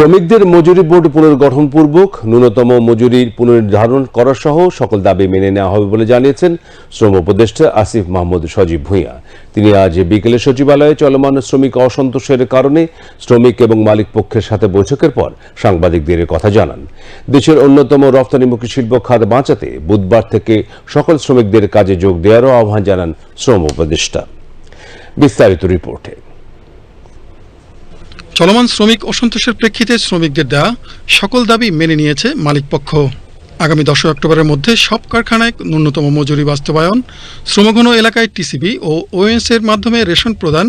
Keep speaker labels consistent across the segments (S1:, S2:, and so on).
S1: শ্রমিকদের মজুরি বোর্ড পুনর্গঠনপূর্বক ন্যূনতম মজুরি পুনর্নির্ধারণ করা সহ সকল দাবি মেনে নেওয়া হবে বলে জানিয়েছেন শ্রম উপদেষ্টা আসিফ মাহমুদ সজীব ভূঁইয়া। তিনি আজ বিকেলে সচিবালয়ে চলমান শ্রমিক অসন্তোষের কারণে শ্রমিক এবং মালিক পক্ষের সাথে বৈঠকের পর সাংবাদিকদের কথা জানান। দেশের অন্যতম রপ্তানিমুখী শিল্প খাত বাঁচাতে বুধবার থেকে সকল শ্রমিকদের কাজে যোগ দেওয়ারও আহ্বান জানান শ্রম উপদেষ্টা। বিস্তারিত রিপোর্টে।
S2: চলমান শ্রমিক অসন্তোষের প্রেক্ষিতে শ্রমিকদের দেওয়া সকল দাবি মেনে নিয়েছে মালিকপক্ষ। আগামী দশই অক্টোবরের মধ্যে সব কারখানায় ন্যূনতম মজুরি বাস্তবায়ন, শ্রমঘন এলাকায় টিসিবি ও ওএস এর মাধ্যমে রেশন প্রদান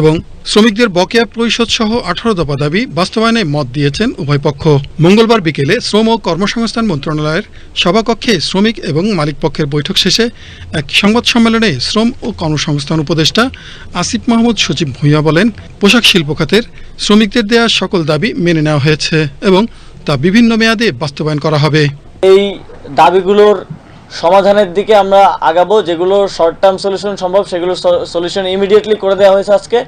S2: এবং শ্রমিকদের বকেয়া পরিশোধ সহ আঠারো দফা দাবি বাস্তবায়নে মত দিয়েছেন উভয় পক্ষ। মঙ্গলবার বিকেলে শ্রম ও কর্মসংস্থান মন্ত্রণালয়ের সভাকক্ষে শ্রমিক এবং মালিক পক্ষের বৈঠক শেষে এক সংবাদ সম্মেলনে শ্রম ও কর্মসংস্থান উপদেষ্টা আসিফ মাহমুদ সচিব ভূঁইয়া বলেন, পোশাক শিল্প খাতের শ্রমিকদের দেওয়া সকল দাবি মেনে নেওয়া হয়েছে এবং তা বিভিন্ন মেয়াদে বাস্তবায়ন করা হবে।
S3: এই দাবিগুলোর সমাধানের দিকে আমরা আগাবো, যেগুলো শর্ট টার্ম সলিউশন সম্ভব, সেগুলো সলিউশন ইমিডিয়েটলি করে দেওয়া হয়েছে আজকে।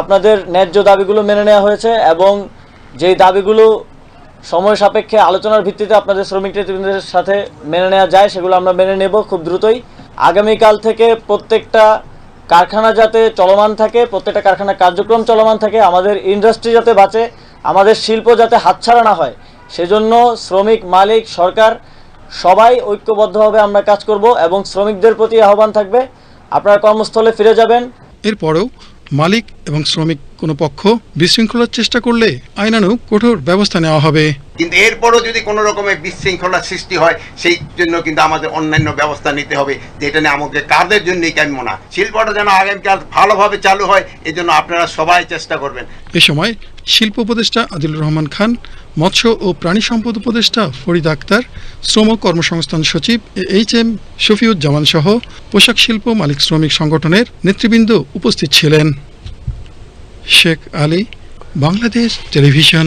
S3: আপনাদের ন্যায্য দাবিগুলো মেনে নেওয়া হয়েছে এবং যেই দাবিগুলো সময় সাপেক্ষে আলোচনার ভিত্তিতে আপনাদের শ্রমিক নেতৃবৃন্দের সাথে মেনে নেওয়া যায়, সেগুলো আমরা মেনে নেব খুব দ্রুতই। আগামীকাল থেকে প্রত্যেকটা কারখানা যাতে চলমান থাকে, প্রত্যেকটা কারখানা কার্যক্রম চলমান থাকে, আমাদের ইন্ডাস্ট্রি যাতে বাঁচে, আমাদের শিল্প যাতে হাতছাড়া না হয় সেজন্য শ্রমিক, মালিক, সরকার, সবাই ঐক্যবদ্ধভাবে আমরা কাজ করব এবং শ্রমিকদের প্রতি আহ্বান থাকবে। আপনারা কর্মস্থলে ফিরে যাবেন।
S2: এরপরেও মালিক এবং শ্রমিক কোনো পক্ষ বিশৃঙ্খলার চেষ্টা করলে আইনানুগ কঠোর ব্যবস্থা নেওয়া হবে।
S4: কিন্তু এরপরও যদি কোনো রকমের বিশৃঙ্খলার সৃষ্টি হয় সেই জন্য কিন্তু আমাদের অন্যান্য ব্যবস্থা নিতে হবে। যেটা নিয়ে আমাকে কাদের জন্যই কাম্য না। শিল্পটা যেন আগামীকাল ভালোভাবে চালু হয় এই জন্য আপনারা সবাই চেষ্টা করবেন।
S2: এ সময় শিল্প উপদেষ্টা আদিলুর রহমান খান মৎস্য ও প্রাণী সম্পদ উপদেষ্টা ফরিদ আক্তার শ্রম কর্মসংস্থান সচিব এইচ এম শফিউজ্জামান সহ পোশাক শিল্প মালিক শ্রমিক সংগঠনের নেতৃবৃন্দ উপস্থিত ছিলেন। শেখ আলী বাংলাদেশ টেলিভিশন